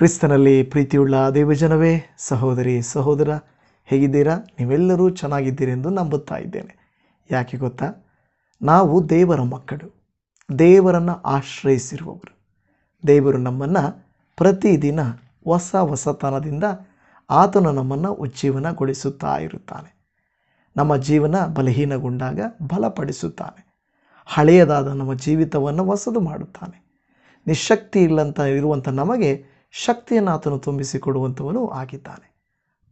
ಕ್ರಿಸ್ತನಲ್ಲಿ ಪ್ರೀತಿಯುಳ್ಳ ದೇವಜನವೇ, ಸಹೋದರಿ, ಸಹೋದರ, ಹೇಗಿದ್ದೀರಾ? ನೀವೆಲ್ಲರೂ ಚೆನ್ನಾಗಿದ್ದೀರೆಂದು ನಂಬುತ್ತಾ ಇದ್ದೇನೆ. ಯಾಕೆ ಗೊತ್ತಾ? ನಾವು ದೇವರ ಮಕ್ಕಳು. ದೇವರನ್ನು ಆಶ್ರಯಿಸಿರುವವರು. ದೇವರು ನಮ್ಮನ್ನು ಪ್ರತಿದಿನ ಹೊಸ ಹೊಸತನದಿಂದ ಆತನು ನಮ್ಮನ್ನು ಉಜ್ಜೀವನಗೊಳಿಸುತ್ತಾ ಇರುತ್ತಾನೆ. ನಮ್ಮ ಜೀವನ ಬಲಹೀನಗೊಂಡಾಗ ಬಲಪಡಿಸುತ್ತಾನೆ. ಹಳೆಯದಾದ ನಮ್ಮ ಜೀವಿತವನ್ನು ಹೊಸದು ಮಾಡುತ್ತಾನೆ. ನಿಶಕ್ತಿ ಇಲ್ಲಂತ ಇರುವಂಥ ನಮಗೆ ಶಕ್ತಿಯನ್ನು ಆತನು ತುಂಬಿಸಿಕೊಡುವಂಥವನು ಆಗಿದ್ದಾನೆ.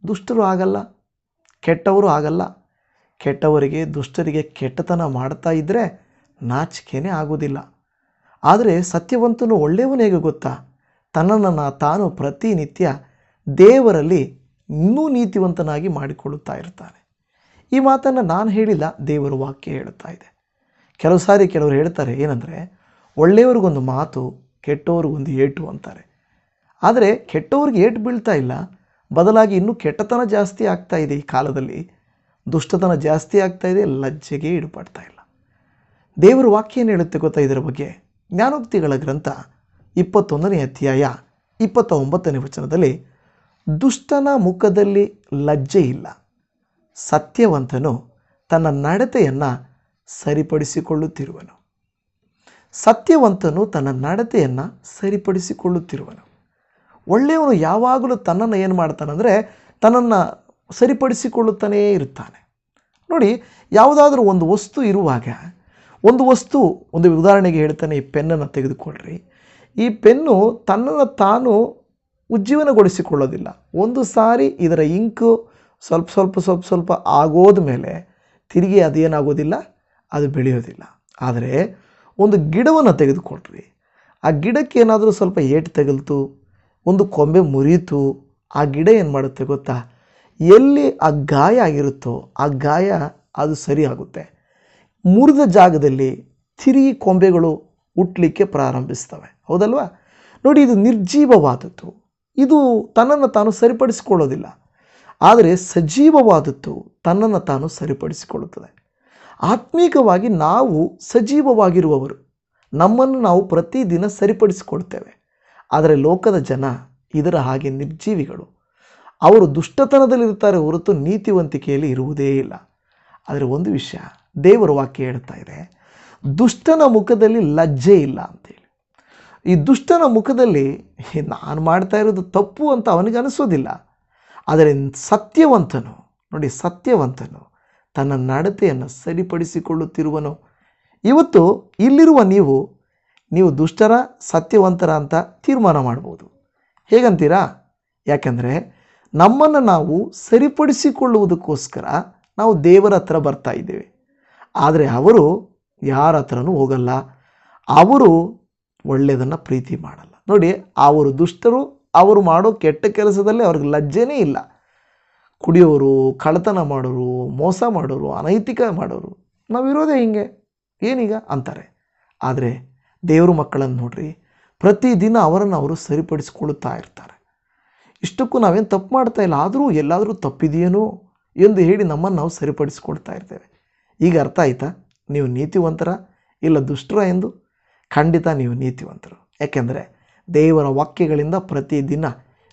ದುಷ್ಟರು ಆಗಲ್ಲ, ಕೆಟ್ಟವರು ಆಗಲ್ಲ. ಕೆಟ್ಟವರಿಗೆ, ದುಷ್ಟರಿಗೆ ಕೆಟ್ಟತನ ಮಾಡ್ತಾ ಇದ್ದರೆ ನಾಚಿಕೆನೇ ಆಗುವುದಿಲ್ಲ. ಆದರೆ ಸತ್ಯವಂತನು ಒಳ್ಳೆಯವನು ಹೇಗೆ ಗೊತ್ತಾ? ತನ್ನನ್ನು ತಾನು ಪ್ರತಿನಿತ್ಯ ದೇವರಲ್ಲಿ ಇನ್ನೂ ನೀತಿವಂತನಾಗಿ ಮಾಡಿಕೊಳ್ಳುತ್ತಾ ಇರ್ತಾನೆ ಈ ಮಾತನ್ನು ನಾನು ಹೇಳಿಲ್ಲ, ದೇವರ ವಾಕ್ಯ ಹೇಳುತ್ತಾ ಇದೆ. ಕೆಲವು ಸಾರಿ ಕೆಲವರು ಹೇಳ್ತಾರೆ, ಏನಂದರೆ, ಒಳ್ಳೆಯವ್ರಿಗೊಂದು ಮಾತು ಕೆಟ್ಟವ್ರಿಗೊಂದು ಏಟು ಅಂತಾರೆ. ಆದರೆ ಕೆಟ್ಟವ್ರಿಗೆ ಏಟು ಬೀಳ್ತಾ ಇಲ್ಲ. ಬದಲಾಗಿ ಇನ್ನೂ ಕೆಟ್ಟತನ ಜಾಸ್ತಿ ಆಗ್ತಾ ಇದೆ ಈ ಕಾಲದಲ್ಲಿ. ದುಷ್ಟತನ ಜಾಸ್ತಿ ಆಗ್ತಾ ಇದೆ, ಲಜ್ಜೆಗೆ ಈಡುಪಡ್ತಾ ಇಲ್ಲ. ದೇವರ ವಾಕ್ಯ ಏನು ಹೇಳುತ್ತೆ ಗೊತ್ತಾ ಇದರ ಬಗ್ಗೆ? ಜ್ಞಾನೋಕ್ತಿಗಳ ಗ್ರಂಥ ಇಪ್ಪತ್ತೊಂದನೇ ಅಧ್ಯಾಯ ಇಪ್ಪತ್ತ ಒಂಬತ್ತನೇ ವಚನದಲ್ಲಿ, ದುಷ್ಟನ ಮುಖದಲ್ಲಿ ಲಜ್ಜೆ ಇಲ್ಲ. ಸತ್ಯವಂತನು ತನ್ನ ನಡತೆಯನ್ನು ಸರಿಪಡಿಸಿಕೊಳ್ಳುತ್ತಿರುವನು. ಸತ್ಯವಂತನು ತನ್ನ ನಡತೆಯನ್ನು ಸರಿಪಡಿಸಿಕೊಳ್ಳುತ್ತಿರುವನು. ಒಳ್ಳೆಯವನು ಯಾವಾಗಲೂ ತನ್ನನ್ನು ಏನು ಮಾಡ್ತಾನಂದರೆ ತನ್ನನ್ನು ಸರಿಪಡಿಸಿಕೊಳ್ಳುತ್ತಾನೇ ಇರುತ್ತಾನೆ ನೋಡಿ, ಯಾವುದಾದ್ರೂ ಒಂದು ವಸ್ತು ಇರುವಾಗ, ಒಂದು ವಸ್ತು, ಒಂದು ಉದಾಹರಣೆಗೆ ಹೇಳ್ತಾನೆ, ಈ ಪೆನ್ನನ್ನು ತೆಗೆದುಕೊಳ್ಳ್ರಿ ಈ ಪೆನ್ನು ತನ್ನನ್ನು ತಾನು ಉಜ್ಜೀವನಗೊಳಿಸಿಕೊಳ್ಳೋದಿಲ್ಲ. ಒಂದು ಸಾರಿ ಇದರ ಇಂಕು ಸ್ವಲ್ಪ ಸ್ವಲ್ಪ ಸ್ವಲ್ಪ ಸ್ವಲ್ಪ ಆಗೋದ ಮೇಲೆ ತಿರುಗಿ ಅದೇನಾಗೋದಿಲ್ಲ, ಅದು ಬೆಳೆಯೋದಿಲ್ಲ. ಆದರೆ ಒಂದು ಗಿಡವನ್ನು ತೆಗೆದುಕೊಳ್ರಿ. ಆ ಗಿಡಕ್ಕೆ ಏನಾದರೂ ಸ್ವಲ್ಪ ಏಟು ತಗಲ್ತು ಒಂದು ಕೊಂಬೆ ಮುರಿಯಿತು ಆ ಗಿಡ ಏನು ಮಾಡುತ್ತೆ ಗೊತ್ತಾ? ಎಲ್ಲಿ ಆ ಗಾಯ ಆಗಿರುತ್ತೋ ಆ ಗಾಯ ಅದು ಸರಿ ಆಗುತ್ತೆ. ಮುರಿದ ಜಾಗದಲ್ಲಿ ತಿರುಗಿ ಕೊಂಬೆಗಳು ಹುಟ್ಟಲಿಕ್ಕೆ ಪ್ರಾರಂಭಿಸ್ತವೆ. ಹೌದಲ್ವಾ? ನೋಡಿ, ಇದು ನಿರ್ಜೀವವಾದದ್ದು. ಇದು ತನ್ನನ್ನು ತಾನು ಸರಿಪಡಿಸಿಕೊಳ್ಳೋದಿಲ್ಲ. ಆದರೆ ಸಜೀವವಾದದ್ದು ತನ್ನನ್ನು ತಾನು ಸರಿಪಡಿಸಿಕೊಳ್ಳುತ್ತದೆ. ಆತ್ಮೀಕವಾಗಿ ನಾವು ಸಜೀವವಾಗಿರುವವರು. ನಮ್ಮನ್ನು ನಾವು ಪ್ರತಿದಿನ ಸರಿಪಡಿಸಿಕೊಳ್ತೇವೆ. ಆದರೆ ಲೋಕದ ಜನ ಇದರ ಹಾಗೆ ನಿರ್ಜೀವಿಗಳು. ಅವರು ದುಷ್ಟತನದಲ್ಲಿರ್ತಾರೆ ಹೊರತು ನೀತಿವಂತಿಕೆಯಲ್ಲಿ ಇರುವುದೇ ಇಲ್ಲ. ಆದರೆ ಒಂದು ವಿಷಯ ದೇವರ ವಾಕ್ಯ ಹೇಳ್ತಾ ಇದೆ, ದುಷ್ಟನ ಮುಖದಲ್ಲಿ ಲಜ್ಜೆ ಇಲ್ಲ ಅಂತೇಳಿ. ಈ ದುಷ್ಟನ ಮುಖದಲ್ಲಿ ನಾನು ಮಾಡ್ತಾ ಇರೋದು ತಪ್ಪು ಅಂತ ಅವನಿಗೆ ಅನಿಸೋದಿಲ್ಲ. ಆದರೆ ಸತ್ಯವಂತನು, ನೋಡಿ ಸತ್ಯವಂತನು ತನ್ನ ನಡತೆಯನ್ನು ಸರಿಪಡಿಸಿಕೊಳ್ಳುತ್ತಿರುವನು. ಇವತ್ತು ಇಲ್ಲಿರುವ ನೀವು ನೀವು ದುಷ್ಟರ ಸತ್ಯವಂತರ ಅಂತ ತೀರ್ಮಾನ ಮಾಡ್ಬೋದು. ಹೇಗಂತೀರಾ? ಯಾಕಂದರೆ ನಮ್ಮನ್ನು ನಾವು ಸರಿಪಡಿಸಿಕೊಳ್ಳುವುದಕ್ಕೋಸ್ಕರ ನಾವು ದೇವರ ಹತ್ರ ಬರ್ತಾ ಇದ್ದೇವೆ. ಆದರೆ ಅವರು ಯಾರ ಹತ್ರನೂ ಹೋಗಲ್ಲ. ಅವರು ಒಳ್ಳೆಯದನ್ನು ಪ್ರೀತಿ ಮಾಡಲ್ಲ. ನೋಡಿ, ಅವರು ದುಷ್ಟರು, ಅವರು ಮಾಡೋ ಕೆಟ್ಟ ಕೆಲಸದಲ್ಲಿ ಅವ್ರಿಗೆ ಲಜ್ಜೆನೇ ಇಲ್ಲ. ಕುಡಿಯೋರು, ಕಳ್ಳತನ ಮಾಡೋರು, ಮೋಸ ಮಾಡೋರು, ಅನೈತಿಕ ಮಾಡೋರು, ನಾವಿರೋದೇ ಹಿಂಗೆ. ಏನೀಗ? ಅಂತಾರೆ. ಆದರೆ ದೇವ್ರ ಮಕ್ಕಳನ್ನು ನೋಡ್ರಿ. ಪ್ರತಿದಿನ ಅವರನ್ನು ಅವರು ಸರಿಪಡಿಸಿಕೊಳ್ಳುತ್ತಾ ಇರ್ತಾರೆ. ಇಷ್ಟಕ್ಕೂ ನಾವೇನು ತಪ್ಪು ಮಾಡ್ತಾ ಇಲ್ಲ. ಆದರೂ ಎಲ್ಲಾದರೂ ತಪ್ಪಿದೆಯೇನೋ ಎಂದು ಹೇಳಿ ನಮ್ಮನ್ನು ನಾವು ಸರಿಪಡಿಸಿಕೊಳ್ತಾ ಇರ್ತೇವೆ. ಈಗ ಅರ್ಥ ಆಯ್ತಾ? ನೀವು ನೀತಿವಂತರ ಇಲ್ಲ ದುಷ್ಟರ ಎಂದು? ಖಂಡಿತ ನೀವು ನೀತಿವಂತರು. ಯಾಕೆಂದರೆ ದೇವರ ವಾಕ್ಯಗಳಿಂದ ಪ್ರತಿದಿನ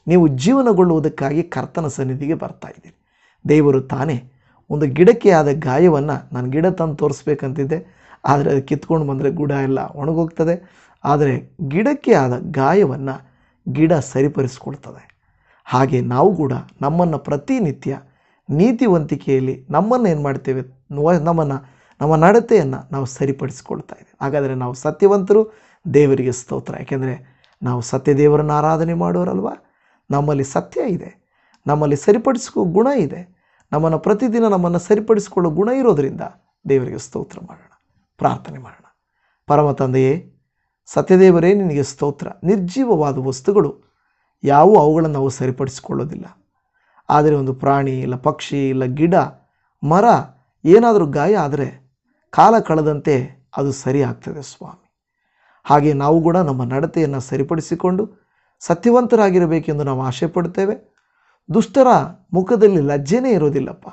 ನೀವು ಜೀವನಗೊಳ್ಳುವುದಕ್ಕಾಗಿ ಕರ್ತನ ಸನ್ನಿಧಿಗೆ ಬರ್ತಾ ಇದ್ದೀರಿ. ದೇವರು ತಾನೇ ಒಂದು ಗಿಡಕ್ಕೆ ಆದ ಗಾಯವನ್ನು ನಾನು ಗಿಡ ತಂದು ತೋರಿಸ್ಬೇಕಂತಿದ್ದೆ. ಆದರೆ ಅದು ಕಿತ್ಕೊಂಡು ಬಂದರೆ ಗುಡ ಎಲ್ಲ ಒಣಗೋಗ್ತದೆ. ಆದರೆ ಗಿಡಕ್ಕೆ ಆದ ಗಾಯವನ್ನು ಗಿಡ ಸರಿಪಡಿಸ್ಕೊಳ್ತದೆ. ಹಾಗೆ ನಾವು ಕೂಡ ನಮ್ಮನ್ನು ಪ್ರತಿನಿತ್ಯ ನೀತಿವಂತಿಕೆಯಲ್ಲಿ ನಮ್ಮನ್ನು ಏನು ಮಾಡ್ತೇವೆ? ನಮ್ಮನ್ನು, ನಮ್ಮ ನಡತೆಯನ್ನು ನಾವು ಸರಿಪಡಿಸ್ಕೊಳ್ತಾ ಇದ್ದೇವೆ ಹಾಗಾದರೆ ನಾವು ಸತ್ಯವಂತರು, ದೇವರಿಗೆ ಸ್ತೋತ್ರ. ಯಾಕೆಂದರೆ ನಾವು ಸತ್ಯ ದೇವರನ್ನು ಆರಾಧನೆ ಮಾಡೋರಲ್ವ ನಮ್ಮಲ್ಲಿ ಸತ್ಯ ಇದೆ. ನಮ್ಮಲ್ಲಿ ಸರಿಪಡಿಸ್ಕೋ ಗುಣ ಇದೆ. ನಮ್ಮನ್ನು ಪ್ರತಿದಿನ ನಮ್ಮನ್ನು ಸರಿಪಡಿಸಿಕೊಳ್ಳೋ ಗುಣ ಇರೋದರಿಂದ ದೇವರಿಗೆ ಸ್ತೋತ್ರ ಮಾಡೋಣ. ಪ್ರಾರ್ಥನೆ ಮಾಡೋಣ. ಪರಮ ತಂದೆಯೇ, ಸತ್ಯದೇವರೇ, ನಿನಗೆ ಸ್ತೋತ್ರ. ನಿರ್ಜೀವವಾದ ವಸ್ತುಗಳು ಯಾವೂ ಅವುಗಳನ್ನು ನಾವು ಸರಿಪಡಿಸಿಕೊಳ್ಳೋದಿಲ್ಲ. ಆದರೆ ಒಂದು ಪ್ರಾಣಿ ಇಲ್ಲ ಪಕ್ಷಿ ಇಲ್ಲ ಗಿಡ, ಮರ, ಏನಾದರೂ ಗಾಯ ಆದರೆ ಕಾಲ ಕಳೆದಂತೆ ಅದು ಸರಿ ಆಗ್ತದೆ ಸ್ವಾಮಿ. ಹಾಗೆ ನಾವು ಕೂಡ ನಮ್ಮ ನಡತೆಯನ್ನು ಸರಿಪಡಿಸಿಕೊಂಡು ಸತ್ಯವಂತರಾಗಿರಬೇಕೆಂದು ನಾವು ಆಶೆ ಪಡ್ತೇವೆ ದುಷ್ಟರ ಮುಖದಲ್ಲಿ ಲಜ್ಜೆನೇ ಇರೋದಿಲ್ಲಪ್ಪ.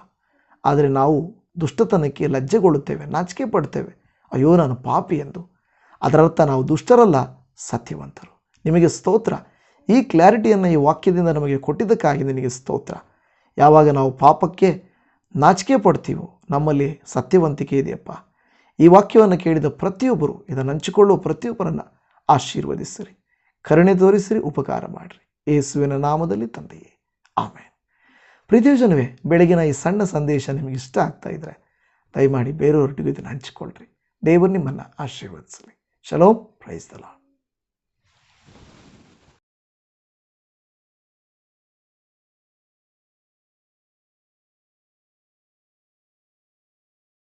ಆದರೆ ನಾವು ದುಷ್ಟತನಕ್ಕೆ ಲಜ್ಜೆಗೊಳ್ಳುತ್ತೇವೆ, ನಾಚಿಕೆ ಪಡ್ತೇವೆ ಅಯ್ಯೋ, ನಾನು ಪಾಪಿ ಎಂದು. ಅದರರ್ಥ ನಾವು ದುಷ್ಟರಲ್ಲ, ಸತ್ಯವಂತರು. ನಿಮಗೆ ಸ್ತೋತ್ರ. ಈ ಕ್ಲಾರಿಟಿಯನ್ನು ಈ ವಾಕ್ಯದಿಂದ ನಮಗೆ ಕೊಟ್ಟಿದ್ದಕ್ಕಾಗಿ ನಿನಗೆ ಸ್ತೋತ್ರ. ಯಾವಾಗ ನಾವು ಪಾಪಕ್ಕೆ ನಾಚಿಕೆ ಪಡ್ತೀವೋ, ನಮ್ಮಲ್ಲಿ ಸತ್ಯವಂತಿಕೆ ಇದೆಯಪ್ಪ. ಈ ವಾಕ್ಯವನ್ನು ಕೇಳಿದ ಪ್ರತಿಯೊಬ್ಬರು, ಇದನ್ನು ಹಂಚಿಕೊಳ್ಳುವ ಪ್ರತಿಯೊಬ್ಬರನ್ನು ಆಶೀರ್ವದಿಸಿರಿ. ಕರುಣೆ ತೋರಿಸಿರಿ, ಉಪಕಾರ ಮಾಡಿರಿ. ಯೇಸುವಿನ ನಾಮದಲ್ಲಿ ತಂದೆಯೇ. ಆಮೇಲೆ ಪ್ರೀತಿಯ ಜನವೇ ಬೆಳಗಿನ ಈ ಸಣ್ಣ ಸಂದೇಶ ನಿಮಗೆ ಇಷ್ಟ ಆಗ್ತಾ ಇದ್ದರೆ ದಯಮಾಡಿ ಬೇರೆಯವರೊಟ್ಟಿಗೂ ಇದನ್ನು ಹಂಚಿಕೊಳ್ಳ್ರಿ ದೇವರು ನಿಮ್ಮನ್ನು ಆಶೀರ್ವದಿಸಲಿ ಶಲೋ ಪ್ರೈಸ್ ದ ಲಾರ್ಡ್